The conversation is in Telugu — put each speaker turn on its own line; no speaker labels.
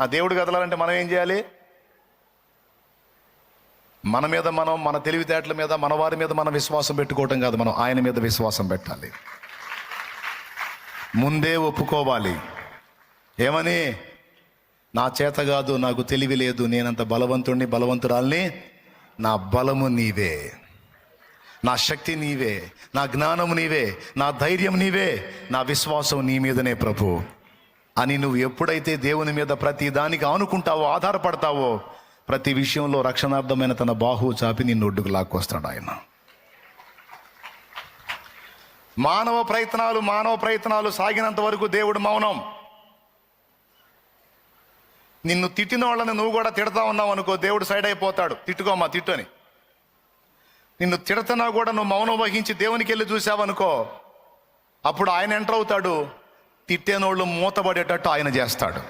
ఆ దేవుడు కదలాలంటే మనం ఏం చేయాలి? మన మీద మనం మన తెలివితేటల మీద మన వారి మీద మనం విశ్వాసం పెట్టుకోవటం కాదు. మనం ఆయన మీద విశ్వాసం పెట్టాలి. ముందే ఒప్పుకోవాలి. ఏమని? నా చేత కాదు నాకు తెలివి లేదు నేనంత బలవంతుణ్ణి బలవంతురాల్ని నా బలము నీవే. నా శక్తి నీవే. నా జ్ఞానం నీవే. నా ధైర్యం నీవే. నా విశ్వాసం నీ మీదనే ప్రభు. అని నువ్వు ఎప్పుడైతే దేవుని మీద ప్రతి దానికి ఆనుకుంటావో ఆధారపడతావో ప్రతి విషయంలో రక్షణార్థమైన తన బాహు చాపి నిన్ను ఒడ్డుకు లాక్కొస్తాడు ఆయన. మానవ ప్రయత్నాలు మానవ ప్రయత్నాలు సాగినంత వరకు దేవుడు మౌనం. నిన్ను తిట్టిన వాళ్ళని నువ్వు కూడా తిడతా ఉన్నావు అనుకో దేవుడు సైడ్ అయిపోతాడు. తిట్టుకోమ్మా తిట్టు అని. నిన్ను తిడతనా కూడా నువ్వు మౌనం వహించి దేవునికి వెళ్ళి చూసావనుకో అప్పుడు ఆయన ఎంటర్ అవుతాడు. తిట్టేనోళ్ళు మూతబడేటట్టు ఆయన చేస్తాడు.